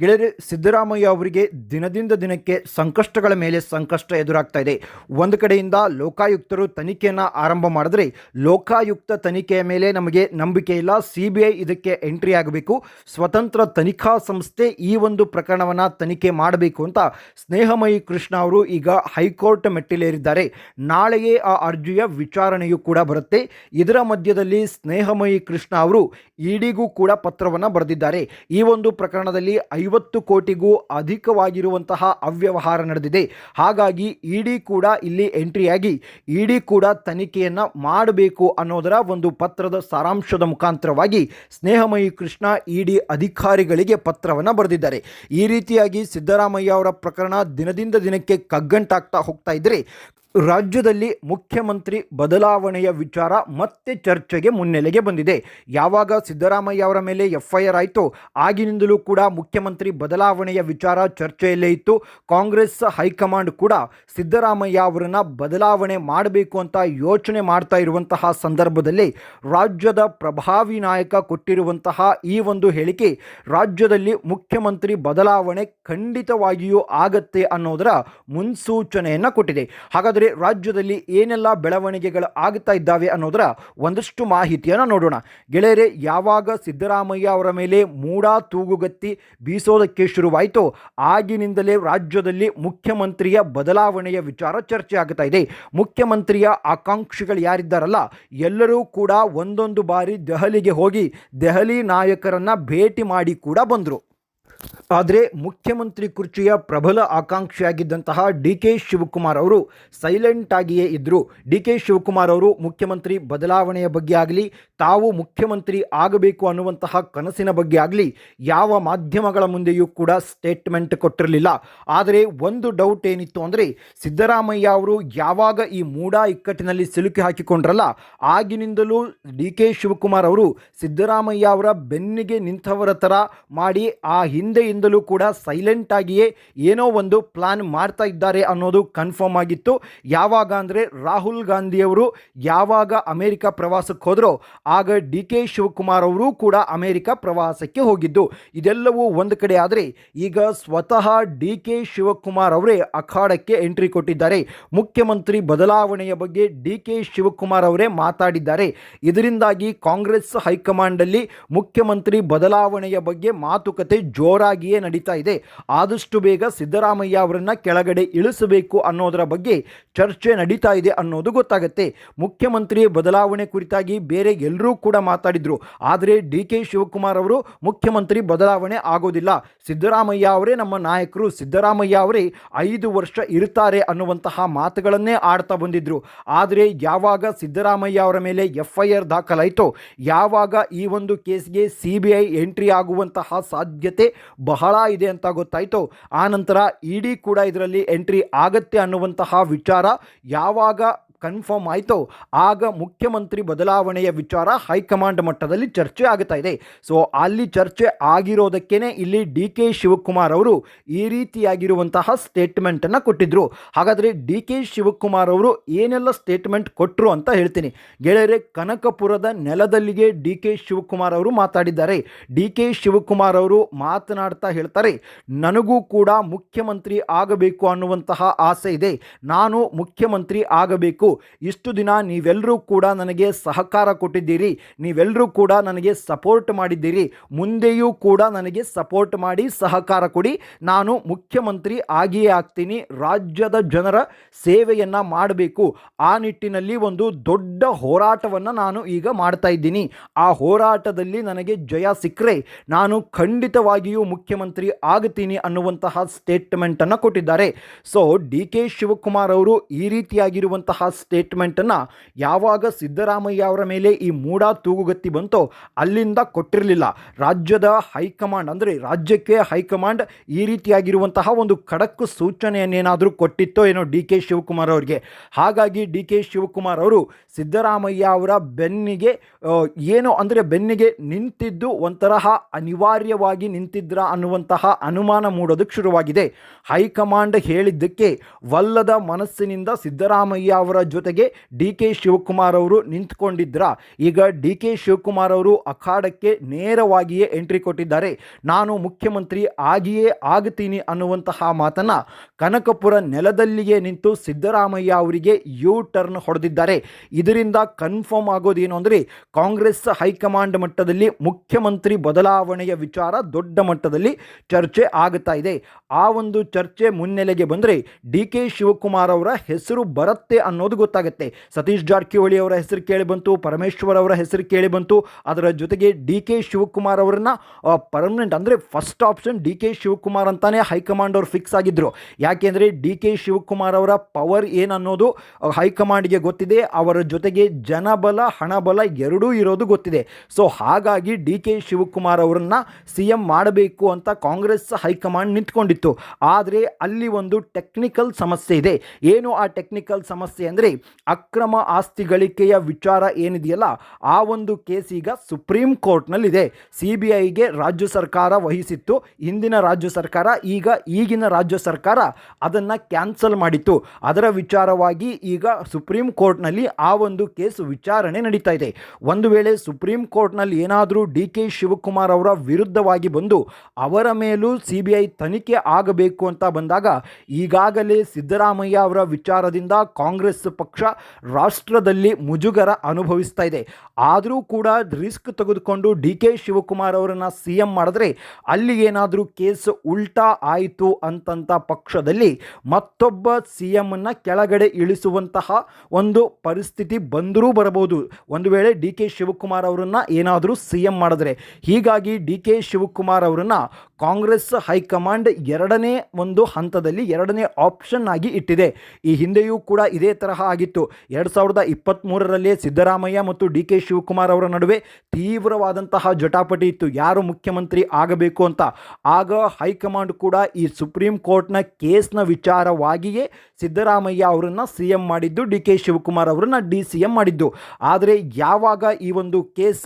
ಗೆಳೆಯರೆ, ಸಿದ್ದರಾಮಯ್ಯ ಅವರಿಗೆ ದಿನದಿಂದ ದಿನಕ್ಕೆ ಸಂಕಷ್ಟಗಳ ಮೇಲೆ ಸಂಕಷ್ಟ ಎದುರಾಗ್ತಾ ಇದೆ. ಒಂದು ಕಡೆಯಿಂದ ಲೋಕಾಯುಕ್ತರು ತನಿಖೆಯನ್ನು ಆರಂಭ ಮಾಡಿದ್ರೆ ಲೋಕಾಯುಕ್ತ ತನಿಖೆಯ ಮೇಲೆ ನಮಗೆ ನಂಬಿಕೆ ಇಲ್ಲ. ಸಿ ಬಿ ಐ ಇದಕ್ಕೆ ಎಂಟ್ರಿ ಆಗಬೇಕು. ಸ್ವತಂತ್ರ ತನಿಖಾ ಸಂಸ್ಥೆ ಈ ಒಂದು ಪ್ರಕರಣವನ್ನು ತನಿಖೆ ಮಾಡಬೇಕು ಅಂತ ಸ್ನೇಹಮಯಿ ಕೃಷ್ಣ ಅವರು ಈಗ ಹೈಕೋರ್ಟ್ ಮೆಟ್ಟಿಲೇರಿದ್ದಾರೆ. ನಾಳೆಯೇ ಆ ಅರ್ಜಿಯ ವಿಚಾರಣೆಯೂ ಕೂಡ ಬರುತ್ತೆ. ಇದರ ಮಧ್ಯದಲ್ಲಿ ಸ್ನೇಹಮಯಿ ಕೃಷ್ಣ ಅವರು ಇಡಿಗೂ ಕೂಡ ಪತ್ರವನ್ನು ಬರೆದಿದ್ದಾರೆ. ಈ ಒಂದು ಪ್ರಕರಣದಲ್ಲಿ ಐವತ್ತು ಕೋಟಿಗೂ ಅಧಿಕವಾಗಿರುವಂತಹ ಅವ್ಯವಹಾರ ನಡೆದಿದೆ. ಹಾಗಾಗಿ ಇಡಿ ಕೂಡ ಇಲ್ಲಿ ಎಂಟ್ರಿಯಾಗಿ, ಇಡಿ ಕೂಡ ತನಿಖೆಯನ್ನು ಮಾಡಬೇಕು ಅನ್ನೋದರ ಒಂದು ಪತ್ರದ ಸಾರಾಂಶದ ಮುಖಾಂತರವಾಗಿ ಸ್ನೇಹಮಯಿ ಕೃಷ್ಣ ಇಡಿ ಅಧಿಕಾರಿಗಳಿಗೆ ಪತ್ರವನ್ನು ಬರೆದಿದ್ದಾರೆ. ಈ ರೀತಿಯಾಗಿ ಸಿದ್ದರಾಮಯ್ಯ ಅವರ ಪ್ರಕರಣ ದಿನದಿಂದ ದಿನಕ್ಕೆ ಕಗ್ಗಂಟಾಗ್ತಾ ಹೋಗ್ತಾ ಇದ್ದರೆ ರಾಜ್ಯದಲ್ಲಿ ಮುಖ್ಯಮಂತ್ರಿ ಬದಲಾವಣೆಯ ವಿಚಾರ ಮತ್ತೆ ಚರ್ಚೆಗೆ ಮುನ್ನೆಲೆಗೆ ಬಂದಿದೆ. ಯಾವಾಗ ಸಿದ್ದರಾಮಯ್ಯ ಅವರ ಮೇಲೆ ಎಫ್ಐಆರ್ ಆಯಿತು ಆಗಿನಿಂದಲೂ ಕೂಡ ಮುಖ್ಯಮಂತ್ರಿ ಬದಲಾವಣೆಯ ವಿಚಾರ ಚರ್ಚೆಯಲ್ಲೇ ಇತ್ತು. ಕಾಂಗ್ರೆಸ್ ಹೈಕಮಾಂಡ್ ಕೂಡ ಸಿದ್ದರಾಮಯ್ಯ ಅವರನ್ನು ಬದಲಾವಣೆ ಮಾಡಬೇಕು ಅಂತ ಯೋಚನೆ ಮಾಡ್ತಾ ಇರುವಂತಹ ಸಂದರ್ಭದಲ್ಲಿ ರಾಜ್ಯದ ಪ್ರಭಾವಿ ನಾಯಕ ಕೊಟ್ಟಿರುವಂತಹ ಈ ಒಂದು ಹೇಳಿಕೆ ರಾಜ್ಯದಲ್ಲಿ ಮುಖ್ಯಮಂತ್ರಿ ಬದಲಾವಣೆ ಖಂಡಿತವಾಗಿಯೂ ಆಗತ್ತೆ ಅನ್ನೋದರ ಮುನ್ಸೂಚನೆಯನ್ನು ಕೊಟ್ಟಿದೆ. ಹಾಗಾದರೆ ರಾಜ್ಯದಲ್ಲಿ ಏನೆಲ್ಲ ಬೆಳವಣಿಗೆಗಳು ಆಗ್ತಾ ಇದ್ದಾವೆ ಅನ್ನೋದರ ಒಂದಷ್ಟು ಮಾಹಿತಿಯನ್ನು ನೋಡೋಣ. ಗೆಳೆಯರೆ, ಯಾವಾಗ ಸಿದ್ದರಾಮಯ್ಯ ಅವರ ಮೇಲೆ ಮೂಡ ತೂಗುಗತ್ತಿ ಬೀಸೋದಕ್ಕೆ ಶುರುವಾಯಿತು, ಆಗಿನಿಂದಲೇ ರಾಜ್ಯದಲ್ಲಿ ಮುಖ್ಯಮಂತ್ರಿಯ ಬದಲಾವಣೆಯ ವಿಚಾರ ಚರ್ಚೆ ಆಗ್ತಾ ಇದೆ. ಮುಖ್ಯಮಂತ್ರಿಯ ಆಕಾಂಕ್ಷಿಗಳು ಯಾರಿದ್ದಾರಲ್ಲ, ಎಲ್ಲರೂ ಕೂಡ ಒಂದೊಂದು ಬಾರಿ ದೆಹಲಿಗೆ ಹೋಗಿ ದೆಹಲಿ ನಾಯಕರನ್ನು ಭೇಟಿ ಮಾಡಿ ಕೂಡ ಬಂದರು. ಆದರೆ ಮುಖ್ಯಮಂತ್ರಿ ಕುರ್ಚಿಯ ಪ್ರಬಲ ಆಕಾಂಕ್ಷಿಯಾಗಿದ್ದಂತಹ ಡಿ ಕೆ ಶಿವಕುಮಾರ್ ಅವರು ಸೈಲೆಂಟ್ ಆಗಿಯೇ ಇದ್ದರು ಡಿ ಕೆ ಶಿವಕುಮಾರ್ ಅವರು ಮುಖ್ಯಮಂತ್ರಿ ಬದಲಾವಣೆಯ ಬಗ್ಗೆ ಆಗಲಿ ತಾವು ಮುಖ್ಯಮಂತ್ರಿ ಆಗಬೇಕು ಅನ್ನುವಂತಹ ಕನಸಿನ ಬಗ್ಗೆ ಆಗಲಿ, ಯಾವ ಮಾಧ್ಯಮಗಳ ಮುಂದೆಯೂ ಕೂಡ ಸ್ಟೇಟ್ಮೆಂಟ್ ಕೊಟ್ಟಿರಲಿಲ್ಲ. ಆದರೆ ಒಂದು ಡೌಟ್ ಏನಿತ್ತು ಅಂದರೆ, ಸಿದ್ದರಾಮಯ್ಯ ಅವರು ಯಾವಾಗ ಈ ಮೂಡ ಇಕ್ಕಟ್ಟಿನಲ್ಲಿ ಸಿಲುಕಿ ಹಾಕಿಕೊಂಡ್ರಲ್ಲ, ಆಗಿನಿಂದಲೂ ಡಿ ಕೆ ಶಿವಕುಮಾರ್ ಅವರು ಸಿದ್ದರಾಮಯ್ಯ ಅವರ ಬೆನ್ನಿಗೆ ನಿಂತವರ ಥರ ಮಾಡಿ, ಆ ಹಿಂದೆಯಿಂದಲೂ ಕೂಡ ಸೈಲೆಂಟ್ ಆಗಿಯೇ ಏನೋ ಒಂದು ಪ್ಲಾನ್ ಮಾಡ್ತಾ ಇದ್ದಾರೆ ಅನ್ನೋದು ಕನ್ಫರ್ಮ್ ಆಗಿತ್ತು. ಯಾವಾಗ ಅಂದರೆ ರಾಹುಲ್ ಗಾಂಧಿಯವರು ಯಾವಾಗ ಅಮೆರಿಕ ಪ್ರವಾಸಕ್ಕೆ ಹೋದರೋ ಆಗ ಡಿ ಕೆ ಶಿವಕುಮಾರ್ ಅವರು ಕೂಡ ಅಮೆರಿಕ ಪ್ರವಾಸಕ್ಕೆ ಹೋಗಿದ್ದು. ಇದೆಲ್ಲವೂ ಒಂದು ಕಡೆ ಆದರೆ ಈಗ ಸ್ವತಃ ಡಿ ಕೆ ಶಿವಕುಮಾರ್ ಅವರೇ ಅಖಾಡಕ್ಕೆ ಎಂಟ್ರಿ ಕೊಟ್ಟಿದ್ದಾರೆ. ಮುಖ್ಯಮಂತ್ರಿ ಬದಲಾವಣೆಯ ಬಗ್ಗೆ ಡಿ ಕೆ ಶಿವಕುಮಾರ್ ಅವರೇ ಮಾತಾಡಿದ್ದಾರೆ. ಇದರಿಂದಾಗಿ ಕಾಂಗ್ರೆಸ್ ಹೈಕಮಾಂಡಲ್ಲಿ ಮುಖ್ಯಮಂತ್ರಿ ಬದಲಾವಣೆಯ ಬಗ್ಗೆ ಮಾತುಕತೆ ಜೋರಾಗಿಯೇ ನಡೀತಾ ಇದೆ. ಆದಷ್ಟು ಬೇಗ ಸಿದ್ದರಾಮಯ್ಯ ಅವರನ್ನ ಕೆಳಗಡೆ ಇಳಿಸಬೇಕು ಅನ್ನೋದರ ಬಗ್ಗೆ ಚರ್ಚೆ ನಡೀತಾ ಇದೆ ಅನ್ನೋದು ಗೊತ್ತಾಗುತ್ತೆ. ಮುಖ್ಯಮಂತ್ರಿ ಬದಲಾವಣೆ ಕುರಿತಾಗಿ ಬೇರೆ ಎಲ್ಲರೂ ಕೂಡ ಮಾತಾಡಿದ್ರು. ಆದರೆ ಡಿ ಕೆ ಶಿವಕುಮಾರ್ ಅವರು ಮುಖ್ಯಮಂತ್ರಿ ಬದಲಾವಣೆ ಆಗೋದಿಲ್ಲ. ಸಿದ್ದರಾಮಯ್ಯ ಅವರೇ ನಮ್ಮ ನಾಯಕರು. ಸಿದ್ದರಾಮಯ್ಯ ಅವರೇ ಐದು ವರ್ಷ ಇರ್ತಾರೆ ಅನ್ನುವಂತಹ ಮಾತುಗಳನ್ನೇ ಆಡ್ತಾ ಬಂದಿದ್ರು. ಆದರೆ ಯಾವಾಗ ಸಿದ್ದರಾಮಯ್ಯ ಅವರ ಮೇಲೆ ಎಫ್ ಐ ಆರ್ ದಾಖಲಾಯಿತೋ, ಯಾವಾಗ ಈ ಒಂದು ಕೇಸ್ಗೆ ಸಿ ಬಿ ಐ ಎಂಟ್ರಿ ಆಗುವಂತಹ ಸಾಧ್ಯತೆ ಬಹಳ ಇದೆ ಅಂತ ಗೊತ್ತಾಯಿತು ಆನಂತರ ಇಡಿ ಕೂಡ ಇದರಲ್ಲಿ ಎಂಟ್ರಿ ಆಗತ್ತೆ ಅನ್ನುವಂತಹ ವಿಚಾರ ಯಾವಾಗ ಕನ್ಫರ್ಮ್ ಆಯಿತು? ಆಗ ಮುಖ್ಯಮಂತ್ರಿ ಬದಲಾವಣೆಯ ವಿಚಾರ ಹೈಕಮಾಂಡ್ ಮಟ್ಟದಲ್ಲಿ ಚರ್ಚೆ ಆಗುತ್ತಾ ಇದೆ. ಸೊ, ಅಲ್ಲಿ ಚರ್ಚೆ ಆಗಿರೋದಕ್ಕೇ ಇಲ್ಲಿ ಡಿ ಕೆ ಶಿವಕುಮಾರ್ ಅವರು ಈ ರೀತಿಯಾಗಿರುವಂತಹ ಸ್ಟೇಟ್ಮೆಂಟನ್ನು ಕೊಟ್ಟಿದ್ದರು ಹಾಗಾದರೆ ಡಿ ಕೆ ಶಿವಕುಮಾರ್ ಅವರು ಏನೆಲ್ಲ ಸ್ಟೇಟ್ಮೆಂಟ್ ಕೊಟ್ಟರು ಅಂತ ಹೇಳ್ತೀನಿ. ಗೆಳೆಯರೆ, ಕನಕಪುರದ ನೆಲದಲ್ಲಿಗೆ ಡಿ ಕೆ ಶಿವಕುಮಾರ್ ಅವರು ಮಾತಾಡಿದ್ದಾರೆ. ಡಿ ಕೆ ಶಿವಕುಮಾರ್ ಅವರು ಮಾತನಾಡ್ತಾ ಹೇಳ್ತಾರೆ, ನನಗೂ ಕೂಡ ಮುಖ್ಯಮಂತ್ರಿ ಆಗಬೇಕು ಅನ್ನುವಂತಹ ಆಸೆ ಇದೆ. ನಾನು ಮುಖ್ಯಮಂತ್ರಿ ಆಗಬೇಕು. ಇಷ್ಟು ದಿನ ನೀವೆಲ್ಲರೂ ಕೂಡ ನನಗೆ ಸಹಕಾರ ಕೊಟ್ಟಿದ್ದೀರಿ, ನೀವೆಲ್ಲರೂ ಕೂಡ ನನಗೆ ಸಪೋರ್ಟ್ ಮಾಡಿದ್ದೀರಿ, ಮುಂದೆಯೂ ಕೂಡ ನನಗೆ ಸಪೋರ್ಟ್ ಮಾಡಿ ಸಹಕಾರ ಕೊಡಿ. ನಾನು ಮುಖ್ಯಮಂತ್ರಿ ಆಗಿಯೇ ಆಗ್ತೀನಿ, ರಾಜ್ಯದ ಜನರ ಸೇವೆಯನ್ನು ಮಾಡಬೇಕು. ಆ ನಿಟ್ಟಿನಲ್ಲಿ ಒಂದು ದೊಡ್ಡ ಹೋರಾಟವನ್ನು ನಾನು ಈಗ ಮಾಡ್ತಾ ಇದ್ದೀನಿ. ಆ ಹೋರಾಟದಲ್ಲಿ ನನಗೆ ಜಯ ಸಿಕ್ಕರೆ ನಾನು ಖಂಡಿತವಾಗಿಯೂ ಮುಖ್ಯಮಂತ್ರಿ ಆಗ್ತೀನಿ ಅನ್ನುವಂತಹ ಸ್ಟೇಟ್ಮೆಂಟನ್ನು ಕೊಟ್ಟಿದ್ದಾರೆ. ಸೊ ಡಿ ಕೆ ಶಿವಕುಮಾರ್ ಅವರು ಈ ರೀತಿಯಾಗಿರುವಂತಹ ಸ್ಟೇಟ್ಮೆಂಟನ್ನು ಯಾವಾಗ ಸಿದ್ದರಾಮಯ್ಯ ಅವರ ಮೇಲೆ ಈ ಮೂಡ ತೂಗುಗತ್ತಿ ಬಂತೋ ಅಲ್ಲಿಂದ ಕೊಟ್ಟಿರಲಿಲ್ಲ. ರಾಜ್ಯದ ಹೈಕಮಾಂಡ್ ಅಂದರೆ ರಾಜ್ಯಕ್ಕೆ ಹೈಕಮಾಂಡ್ ಈ ರೀತಿಯಾಗಿರುವಂತಹ ಒಂದು ಖಡಕ್ ಸೂಚನೆಯನ್ನೇನಾದರೂ ಕೊಟ್ಟಿತ್ತೋ ಏನೋ ಡಿ ಕೆ ಶಿವಕುಮಾರ್ ಅವರಿಗೆ. ಹಾಗಾಗಿ ಡಿ ಕೆ ಶಿವಕುಮಾರ್ ಅವರು ಸಿದ್ದರಾಮಯ್ಯ ಅವರ ಬೆನ್ನಿಗೆ ಏನು ಅಂದರೆ ಬೆನ್ನಿಗೆ ನಿಂತಿದ್ದು ಒಂತರಹ ಅನಿವಾರ್ಯವಾಗಿ ನಿಂತಿದ್ರ ಅನ್ನುವಂತಹ ಅನುಮಾನ ಮೂಡೋದಕ್ಕೆ ಶುರುವಾಗಿದೆ. ಹೈಕಮಾಂಡ್ ಹೇಳಿದ್ದಕ್ಕೆ ವಲ್ಲದ ಮನಸ್ಸಿನಿಂದ ಸಿದ್ದರಾಮಯ್ಯ ಅವರ ಜೊತೆಗೆ ಡಿ ಕೆ ಶಿವಕುಮಾರ್ ಅವರು ನಿಂತ್ಕೊಂಡಿದ್ರ? ಈಗ ಡಿ ಕೆ ಶಿವಕುಮಾರ್ ಅವರು ಅಖಾಡಕ್ಕೆ ನೇರವಾಗಿಯೇ ಎಂಟ್ರಿ ಕೊಟ್ಟಿದ್ದಾರೆ. ನಾನು ಮುಖ್ಯಮಂತ್ರಿ ಆಗಿಯೇ ಆಗುತ್ತೀನಿ ಅನ್ನುವಂತಹ ಮಾತನ್ನ ಕನಕಪುರ ನೆಲದಲ್ಲಿಯೇ ನಿಂತು ಸಿದ್ದರಾಮಯ್ಯ ಅವರಿಗೆ ಯು ಟರ್ನ್ ಹೊಡೆದಿದ್ದಾರೆ. ಇದರಿಂದ ಕನ್ಫರ್ಮ್ ಆಗೋದೇನು ಅಂದರೆ ಕಾಂಗ್ರೆಸ್ ಹೈಕಮಾಂಡ್ ಮಟ್ಟದಲ್ಲಿ ಮುಖ್ಯಮಂತ್ರಿ ಬದಲಾವಣೆಯ ವಿಚಾರ ದೊಡ್ಡ ಮಟ್ಟದಲ್ಲಿ ಚರ್ಚೆ ಆಗುತ್ತಾ ಇದೆ. ಆ ಒಂದು ಚರ್ಚೆ ಮುನ್ನೆಲೆಗೆ ಬಂದರೆ ಡಿ ಕೆ ಶಿವಕುಮಾರ್ ಅವರ ಹೆಸರು ಬರುತ್ತೆ ಅನ್ನೋದು ಗೊತ್ತಾಗುತ್ತೆ. ಸತೀಶ್ ಜಾರಕಿಹೊಳಿ ಅವರ ಹೆಸರು ಕೇಳಿ ಬಂತು, ಪರಮೇಶ್ವರ್ ಅವರ ಹೆಸರು ಕೇಳಿ ಬಂತು. ಅದರ ಜೊತೆಗೆ ಡಿ ಕೆ ಶಿವಕುಮಾರ್ ಅವರನ್ನ ಪರ್ಮನೆಂಟ್ ಅಂದರೆ first option D K Shivakumar ಅಂತಾನೆ ಹೈಕಮಾಂಡ್ ಅವರು ಫಿಕ್ಸ್ ಆಗಿದ್ರು. ಯಾಕೆಂದರೆ ಡಿ ಕೆ ಶಿವಕುಮಾರ್ ಅವರ ಪವರ್ ಏನನ್ನೋದು ಹೈಕಮಾಂಡ್ಗೆ ಗೊತ್ತಿದೆ. ಅವರ ಜೊತೆಗೆ ಜನಬಲ, ಹಣಬಲ ಎರಡೂ ಇರೋದು ಗೊತ್ತಿದೆ. ಸೊ ಹಾಗಾಗಿ ಡಿ ಕೆ ಶಿವಕುಮಾರ್ ಅವರನ್ನ ಸಿ ಎಂ ಮಾಡಬೇಕು ಅಂತ ಕಾಂಗ್ರೆಸ್ ಹೈಕಮಾಂಡ್ ನಿಂತ್ಕೊಂಡಿತ್ತು. ಆದರೆ ಅಲ್ಲಿ ಒಂದು ಟೆಕ್ನಿಕಲ್ ಸಮಸ್ಯೆ ಇದೆ. ಏನು ಆ ಟೆಕ್ನಿಕಲ್ ಸಮಸ್ಯೆ ಅಂದರೆ ಅಕ್ರಮ ಆಸ್ತಿ ಗಳಿಕೆಯ ವಿಚಾರ ಏನಿದೆಯಲ್ಲ, ಆ ಒಂದು ಕೇಸ್ ಈಗ ಸುಪ್ರೀಂ ಕೋರ್ಟ್ನಲ್ಲಿದೆ. ಸಿ ಬಿ ಐಗೆ ರಾಜ್ಯ ಸರ್ಕಾರ ವಹಿಸಿತ್ತು. ಹಿಂದಿನ ರಾಜ್ಯ ಸರ್ಕಾರ, ಈಗ ಈಗಿನ ರಾಜ್ಯ ಸರ್ಕಾರ ಅದನ್ನು ಕ್ಯಾನ್ಸಲ್ ಮಾಡಿತ್ತು. ಅದರ ವಿಚಾರವಾಗಿ ಈಗ ಸುಪ್ರೀಂ ಕೋರ್ಟ್ನಲ್ಲಿ ಆ ಒಂದು ಕೇಸ್ ವಿಚಾರಣೆ ನಡೀತಾ ಇದೆ. ಒಂದು ವೇಳೆ ಸುಪ್ರೀಂ ಕೋರ್ಟ್ನಲ್ಲಿ ಏನಾದರೂ ಡಿ ಕೆ ಶಿವಕುಮಾರ್ ಅವರ ವಿರುದ್ಧವಾಗಿ ಬಂದು ಅವರ ಮೇಲೂ ಸಿ ಬಿ ಐ ತನಿಖೆ ಆಗಬೇಕು ಅಂತ ಬಂದಾಗ ಈಗಾಗಲೇ ಸಿದ್ದರಾಮಯ್ಯ ಅವರ ವಿಚಾರದಿಂದ ಕಾಂಗ್ರೆಸ್ ಪಕ್ಷ ರಾಷ್ಟ್ರದಲ್ಲಿ ಮುಜುಗರ ಅನುಭವಿಸ್ತಾ ಇದೆ. ಆದರೂ ಕೂಡ ರಿಸ್ಕ್ ತೆಗೆದುಕೊಂಡು ಡಿ ಕೆ ಶಿವಕುಮಾರ್ ಅವರನ್ನು ಸಿ ಎಂ ಮಾಡಿದ್ರೆ ಅಲ್ಲಿ ಏನಾದರೂ ಕೇಸ್ ಉಲ್ಟಾ ಆಯಿತು ಅಂತಂತ ಪಕ್ಷದಲ್ಲಿ ಮತ್ತೊಬ್ಬ ಸಿ ಎಮ್ಮನ್ನು ಕೆಳಗಡೆ ಇಳಿಸುವಂತಹ ಒಂದು ಪರಿಸ್ಥಿತಿ ಬಂದರೂ ಬರಬಹುದು. ಒಂದು ವೇಳೆ ಡಿ ಕೆ ಶಿವಕುಮಾರ್ ಅವರನ್ನು ಏನಾದರೂ ಸಿ ಎಂ ಮಾಡಿದ್ರೆ. ಹೀಗಾಗಿ ಡಿ ಕೆ ಶಿವಕುಮಾರ್ ಅವರನ್ನು ಕಾಂಗ್ರೆಸ್ ಹೈಕಮಾಂಡ್ ಎರಡನೇ ಒಂದು ಹಂತದಲ್ಲಿ ಎರಡನೇ ಆಪ್ಷನ್ ಆಗಿ ಇಟ್ಟಿದೆ. ಈ ಹಿಂದೆಯೂ ಕೂಡ ಇದೇ ತರಹ ಆಗಿತ್ತು. ಎರಡು ಸಾವಿರದ ಇಪ್ಪತ್ತ್ಮೂರರಲ್ಲಿ ಸಿದ್ದರಾಮಯ್ಯ ಮತ್ತು ಡಿ ಕೆ ಶಿವಕುಮಾರ್ ಅವರ ನಡುವೆ ತೀವ್ರವಾದಂತಹ ಜಟಾಪಟಿ ಇತ್ತು. ಯಾರು ಮುಖ್ಯಮಂತ್ರಿ ಆಗಬೇಕು ಅಂತ? ಆಗ ಹೈಕಮಾಂಡ್ ಕೂಡ ಈ ಸುಪ್ರೀಂ ಕೋರ್ಟ್ನ ಕೇಸ್ನ ವಿಚಾರವಾಗಿಯೇ ಸಿದ್ದರಾಮಯ್ಯ ಅವರನ್ನು ಸಿ ಎಂ ಮಾಡಿದ್ದು, ಡಿ ಕೆ ಶಿವಕುಮಾರ್ ಅವರನ್ನು ಡಿ ಸಿ ಎಂ ಮಾಡಿದ್ದು. ಆದರೆ ಯಾವಾಗ ಈ ಒಂದು ಕೇಸ್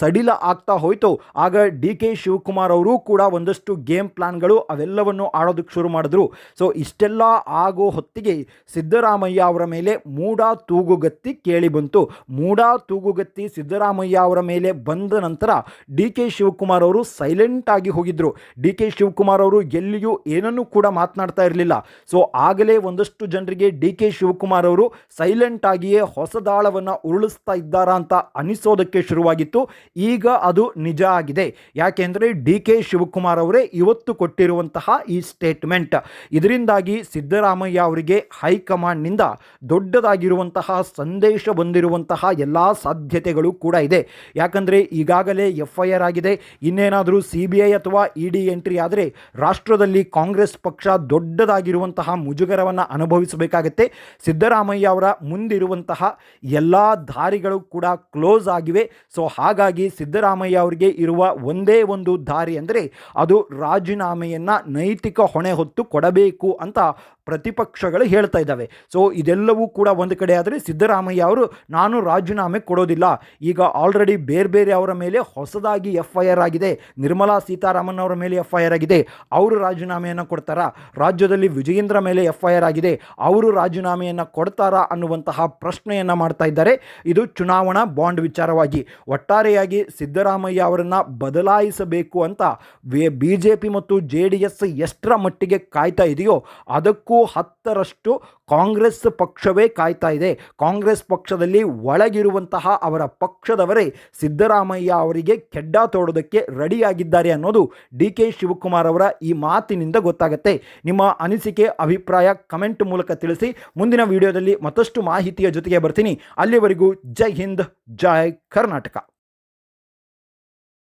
ಸಡಿಲ ಆಗ್ತಾ ಹೋಯಿತು, ಆಗ ಡಿ ಕೆ ಶಿವಕುಮಾರ್ ಅವರು ಕೂಡ ಒಂದಷ್ಟು ಗೇಮ್ ಪ್ಲಾನ್ಗಳು ಅವೆಲ್ಲವನ್ನು ಆಡೋದಕ್ಕೆ ಶುರು ಮಾಡಿದ್ರು. ಸೊ, ಇಷ್ಟೆಲ್ಲ ಆಗೋ ಹೊತ್ತಿಗೆ ಸಿದ್ದರಾಮಯ್ಯ ಅವರ ಮೇಲೆ ಮೂಡ ತೂಗುಗತ್ತಿ ಕೇಳಿ ಬಂತು. ಮೂಡ ತೂಗುಗತ್ತಿ ಸಿದ್ದರಾಮಯ್ಯ ಅವರ ಮೇಲೆ ಬಂದ ನಂತರ ಡಿ ಕೆ ಶಿವಕುಮಾರ್ ಅವರು ಸೈಲೆಂಟ್ ಆಗಿ ಹೋಗಿದ್ದರು ಡಿ ಕೆ ಶಿವಕುಮಾರ್ ಅವರು ಎಲ್ಲಿಯೂ ಏನನ್ನೂ ಕೂಡ ಮಾತನಾಡ್ತಾ ಇರಲಿಲ್ಲ. ಸೊ ಆಗಲೇ ಒಂದಷ್ಟು ಜನರಿಗೆ ಡಿ ಕೆ ಶಿವಕುಮಾರ್ ಅವರು ಸೈಲೆಂಟ್ ಆಗಿಯೇ ಹೊಸದಾಳವನ್ನು ಉರುಳಿಸ್ತಾ ಇದ್ದಾರಾ ಅಂತ ಅನಿಸೋದಕ್ಕೆ ಶುರುವಾಗಿತ್ತು. ಈಗ ಅದು ನಿಜ ಆಗಿದೆ. ಯಾಕೆಂದರೆ ಡಿ ಕೆ ಶಿವಕುಮಾರ್ ಅವರೇ ಇವತ್ತು ಕೊಟ್ಟಿರುವಂತಹ ಈ ಸ್ಟೇಟ್ಮೆಂಟ್ ಇದರಿಂದಾಗಿ ಸಿದ್ದರಾಮಯ್ಯ ಅವರಿಗೆ ಹೈಕಮಾಂಡ್ನಿಂದ ದೊಡ್ಡದಾಗಿರುವಂತಹ ಸಂದೇಶ ಬಂದಿರುವಂತಹ ಎಲ್ಲ ಸಾಧ್ಯತೆಗಳು ಕೂಡ ಇದೆ. ಯಾಕಂದರೆ ಈಗಾಗಲೇ ಎಫ್ ಐ ಆರ್ ಆಗಿದೆ. ಇನ್ನೇನಾದರೂ ಸಿ ಬಿ ಐ ಅಥವಾ ಇ ಡಿ ಎಂಟ್ರಿ ಆದರೆ ರಾಷ್ಟ್ರದಲ್ಲಿ ಕಾಂಗ್ರೆಸ್ ಪಕ್ಷ ದೊಡ್ಡದಾಗಿರುವಂತಹ ಮುಜುಗರವನ್ನು ಅನುಭವಿಸಬೇಕಾಗತ್ತೆ. ಸಿದ್ದರಾಮಯ್ಯ ಅವರ ಮುಂದಿರುವಂತಹ ಎಲ್ಲ ದಾರಿಗಳು ಕೂಡ ಕ್ಲೋಸ್ ಆಗಿವೆ. ಸೊ ಹಾಗಾಗಿ ಸಿದ್ದರಾಮಯ್ಯ ಅವರಿಗೆ ಇರುವ ಒಂದೇ ಒಂದು ದಾರಿ ಅಂದರೆ ಅದು ರಾಜೀನಾಮೆಯನ್ನು ನೈತಿಕ ಹೊಣೆ ಹೊತ್ತು ಕೊಡಬೇಕು ಅಂತ ಪ್ರತಿಪಕ್ಷಗಳು ಹೇಳ್ತಾ ಇದ್ದಾವೆ. ಸೊ ಇದೆಲ್ಲವೂ ಕೂಡ ಒಂದು ಕಡೆ ಆದರೆ ಸಿದ್ದರಾಮಯ್ಯ ಅವರು, ನಾನು ರಾಜೀನಾಮೆ ಕೊಡೋದಿಲ್ಲ. ಈಗ ಆಲ್ರೆಡಿ ಬೇರೆ ಬೇರೆ ಅವರ ಮೇಲೆ ಹೊಸದಾಗಿ ಎಫ್ ಐ ಆರ್ ಆಗಿದೆ. ನಿರ್ಮಲಾ ಸೀತಾರಾಮನ್ ಅವರ ಮೇಲೆ ಎಫ್ ಐ ಆರ್ ಆಗಿದೆ. ಅವರು ರಾಜೀನಾಮೆಯನ್ನು ಕೊಡ್ತಾರಾ? ರಾಜ್ಯದಲ್ಲಿ ವಿಜಯೇಂದ್ರ ಮೇಲೆ ಎಫ್ ಐ ಆರ್ ಆಗಿದೆ. ಅವರು ರಾಜೀನಾಮೆಯನ್ನು ಕೊಡ್ತಾರಾ ಅನ್ನುವಂತಹ ಪ್ರಶ್ನೆಯನ್ನು ಮಾಡ್ತಾ ಇದ್ದಾರೆ. ಇದು ಚುನಾವಣಾ ಬಾಂಡ್ ವಿಚಾರವಾಗಿ. ಒಟ್ಟಾರೆಯಾಗಿ ಸಿದ್ದರಾಮಯ್ಯ ಅವರನ್ನು ಬದಲಾಯಿಸಬೇಕು ಅಂತ ಬಿ ಜೆ ಪಿ ಮತ್ತು ಜೆ ಡಿ ಎಸ್ ಎಷ್ಟರ ಮಟ್ಟಿಗೆ ಕಾಯ್ತಾ ಇದೆಯೋ, ಅದಕ್ಕೂ ಹತ್ತರಷ್ಟು ಕಾಂಗ್ರೆಸ್ ಪಕ್ಷವೇ ಕಾಯ್ತಾ ಇದೆ. ಕಾಂಗ್ರೆಸ್ ಪಕ್ಷದಲ್ಲಿ ಒಳಗಿರುವಂತಹ ಅವರ ಪಕ್ಷದವರೇ ಸಿದ್ದರಾಮಯ್ಯ ಅವರಿಗೆ ಕೆಡ್ಡ ತೋಡೋದಕ್ಕೆ ರೆಡಿಯಾಗಿದ್ದಾರೆ ಅನ್ನೋದು ಡಿ ಕೆ ಶಿವಕುಮಾರ್ ಅವರ ಈ ಮಾತಿನಿಂದ ಗೊತ್ತಾಗುತ್ತೆ. ನಿಮ್ಮ ಅನಿಸಿಕೆ, ಅಭಿಪ್ರಾಯ ಕಮೆಂಟ್ ಮೂಲಕ ತಿಳಿಸಿ. ಮುಂದಿನ ವಿಡಿಯೋದಲ್ಲಿ ಮತ್ತಷ್ಟು ಮಾಹಿತಿಯ ಜೊತೆಗೆ ಬರ್ತೀನಿ. ಅಲ್ಲಿವರೆಗೂ ಜೈ ಹಿಂದ್, ಜೈ ಕರ್ನಾಟಕ.